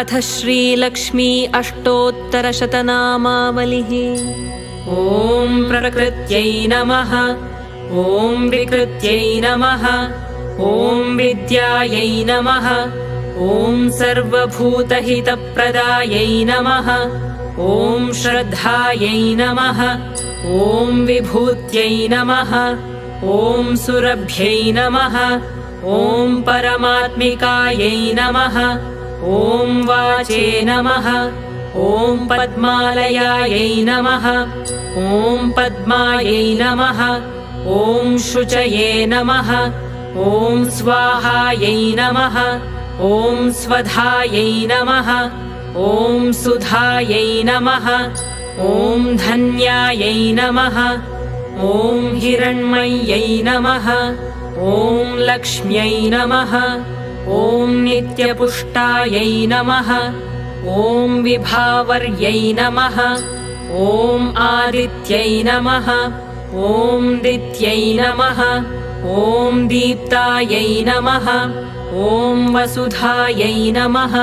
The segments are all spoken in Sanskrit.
अथ श्रीलक्ष्मी अष्टोत्तरशतनामावलिः। ॐ प्रकृत्यै नमः ॐ विकृत्यै नमः ॐ विद्यायै नमः ॐ सर्वभूतहितप्रदायै नमः ॐ श्रद्धायै नमः ॐ विभूत्यै नमः ॐ सुरभ्यै नमः ॐ परमात्मिकायै नमः ॐ वाचे नमः। ॐ पद्मालयायै नमः। ॐ पद्मायै नमः। ॐ शुचये नमः। ॐ स्वाहायै नमः। ॐ स्वधायै नमः। ॐ सुधायै नमः। ॐ धन्यायै नमः। ॐ हिरण्मय्यै नमः। ॐ लक्ष्म्यै नमः ॐ नित्यपुष्टायै नमः ॐ विभावर्यै नमः ॐ आदित्यै नमः ॐ दित्यै नमः ॐ दीप्तायै नमः ॐ वसुधायै नमः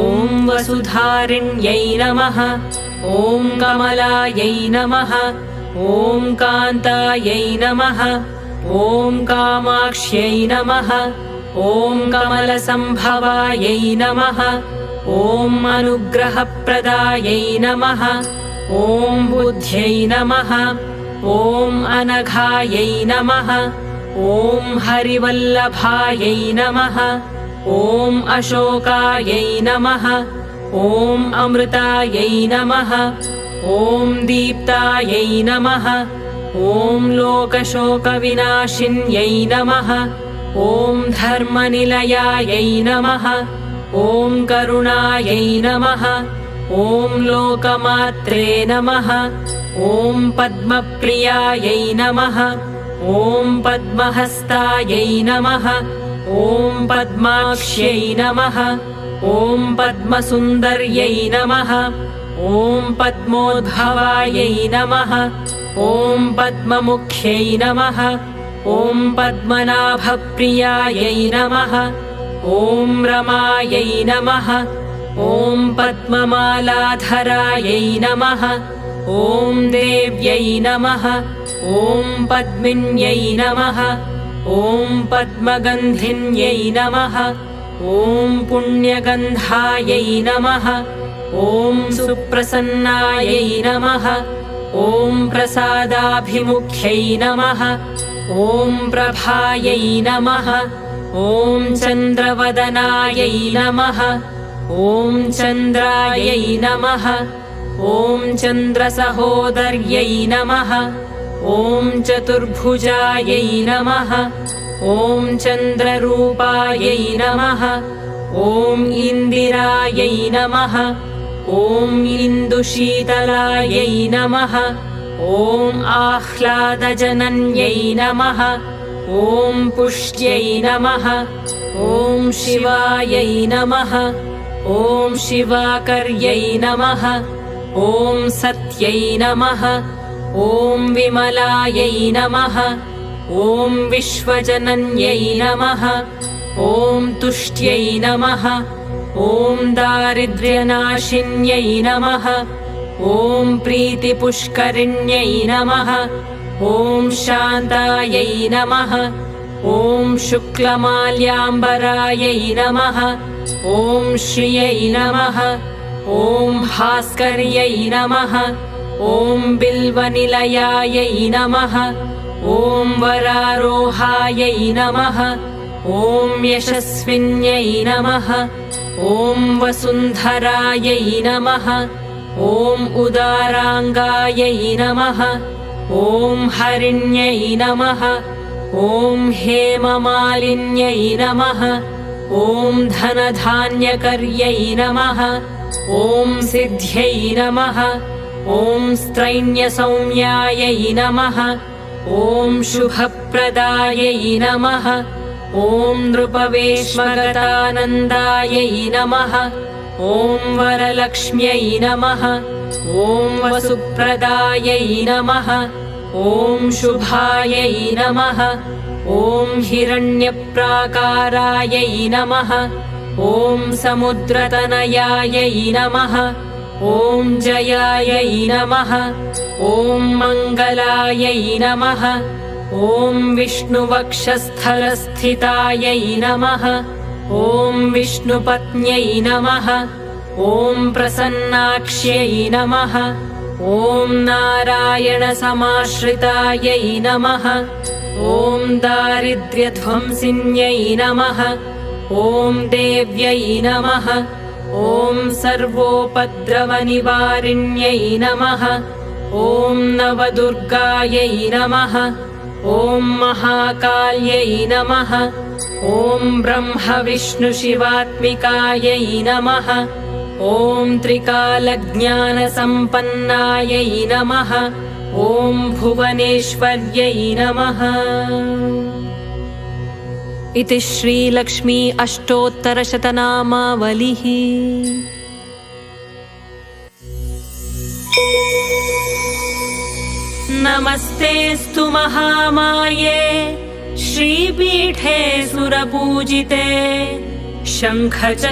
ॐ वसुधारिण्यै नमः ॐ कमलायै नमः ॐ कान्तायै नमः ॐ कामाक्ष्यै नमः ॐ कमलसम्भवायै नमः। ॐ अनुग्रहप्रदायै नमः। ॐ बुद्ध्यै नमः। ॐ अनघायै नमः। ॐ हरिवल्लभायै नमः। ॐ अशोकायै नमः। ॐ अमृतायै नमः। ॐ दीप्तायै नमः। ॐ लोकशोकविनाशिन्यै नमः ॐ धर्मनिलयायै नमः ॐ करुणायै नमः ॐ लोकमात्रे नमः ॐ पद्मप्रियायै नमः ॐ पद्महस्तायै नमः ॐ पद्माक्ष्यै नमः ॐ पद्मसुन्दर्यै नमः ॐ पद्मोद्भवायै नमः ॐ पद्ममुख्यै नमः ॐ पद्मनाभप्रियायै नमः। ॐ रमायै नमः। ॐ पद्ममालाधरायै नमः। ॐ देव्यै नमः। ॐ पद्मिन्यै नमः। ॐ पद्मगन्धिन्यै नमः। ॐ पुण्यगन्धायै नमः। ॐ सुप्रसन्नायै नमः। ॐ प्रसादाभिमुख्यै नमः ॐ प्रभायै नमः ॐ चन्द्रवदनायै नमः ॐ चन्द्रायै नमः ॐ चन्द्रसहोदर्यै नमः ॐ चतुर्भुजायै नमः ॐ चन्द्ररूपायै नमः ॐ इन्दिरायै नमः ॐ इन्दुशीतलायै नमः ॐ आह्लादजनन्यै नमः। ॐ पुष्ट्यै नमः। ॐ शिवायै नमः। ॐ शिवाकर्यै नमः। ॐ सत्यै नमः। ॐ विमलायै नमः। ॐ विश्वजनन्यै नमः। ॐ तुष्ट्यै नमः। ॐ दारिद्र्यनाशिन्यै नमः ॐ प्रीतिपुष्करिण्यै नमः ॐ शान्तायै नमः ॐ शुक्लमाल्याम्बरायै नमः ॐ श्रियै नमः ॐ भास्कर्यै नमः ॐ बिल्वनिलयायै नमः ॐ वरारोहायै नमः ॐ यशस्विन्यै नमः ॐ वसुन्धरायै नमः ॐ उदाराङ्गायै नमः ॐ हरिण्यै नमः ॐ हेममालिन्यै नमः ॐ धनधान्यकर्यै नमः ॐ सिद्ध्यै नमः ॐ स्त्रैण्यसौम्यायै नमः ॐ शुभप्रदायै नमः ॐ नृपवेश्मगतानन्दायै नमः ॐ वरलक्ष्म्यै नमः। ॐ वसुप्रदायै नमः। ॐ शुभायै नमः। ॐ हिरण्यप्राकारायै नमः। ॐ समुद्रतनयायै नमः। ॐ जयायै नमः। ॐ मङ्गलायै नमः। ॐ विष्णुवक्षस्थलस्थितायै नमः ॐ विष्णुपत्न्यै नमः ॐ प्रसन्नाक्ष्यै नमः ॐ नारायणसमाश्रितायै नमः ॐ दारिद्र्यध्वंसिन्यै नमः ॐ देव्यै नमः ॐ सर्वोपद्रवनिवारिण्यै नमः ॐ नवदुर्गायै नमः ॐ महाकाल्यै नमः ॐ ब्रह्मविष्णुशिवात्मिकायै नमः। ॐ त्रिकालज्ञानसम्पन्नायै नमः। ॐ भुवनेश्वर्यै नमः। इति श्रीलक्ष्मी अष्टोत्तरशतनामावलिः। नमस्तेऽस्तु महामाये श्रीपीठे सुरपूजिते शङ्खचक्रगदाहस्ते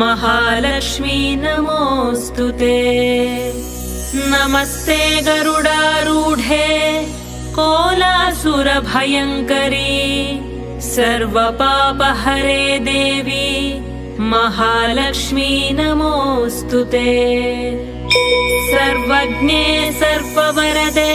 महालक्ष्मी नमोऽस्तु ते। नमस्ते गरुडारूढे कोलासुरभयङ्करी सर्वपापहरे देवी महालक्ष्मी नमोऽस्तु ते। सर्वज्ञे सर्ववरदे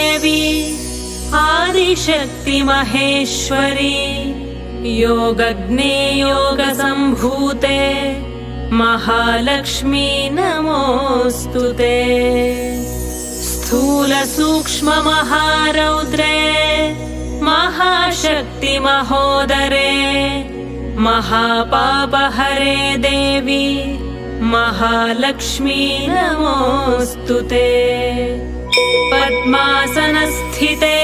आदिशक्तिमहेश्वरी योगज्ञे योगसम्भूते महालक्ष्मी नमोऽस्तु ते। स्थूलसूक्ष्ममहारौद्रे महाशक्तिमहोदरे महापापहरे देवी महालक्ष्मी नमोऽस्तु ते। पद्मासनस्थिते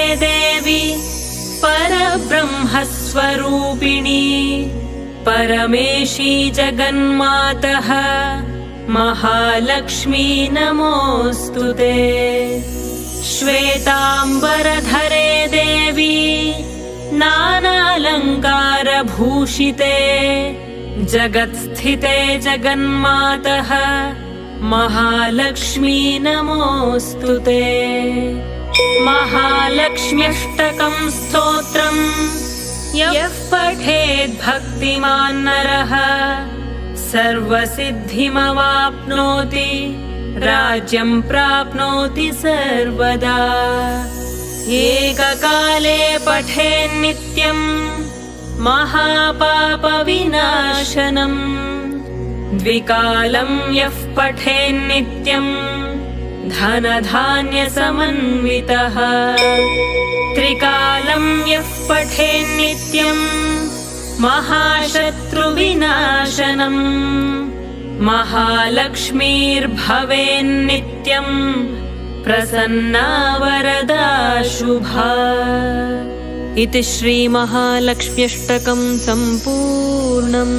परब्रह्मस्वरूपिणी परमेशी जगन्मातः महालक्ष्मी नमोऽस्तु ते। श्वेताम्बरधरे देवी नानालङ्कारभूषिते जगत्स्थिते जगन्मातः महालक्ष्मी नमोऽस्तु ते। महालक्ष्म्यष्टकम् स्तोत्रम् यः पठेद्भक्तिमान् नरः सर्वसिद्धिमवाप्नोति राज्यं प्राप्नोति सर्वदा। एककाले पठेन्नित्यम् महापापविनाशनम् द्विकालं यः पठेन्नित्यम् धनधान्यसमन्वितः त्रिकालं यः पठेन्नित्यम् महाशत्रुविनाशनम् महालक्ष्मीर्भवेन्नित्यम् प्रसन्ना वरदा शुभा इति श्रीमहालक्ष्म्यष्टकम् सम्पूर्णम्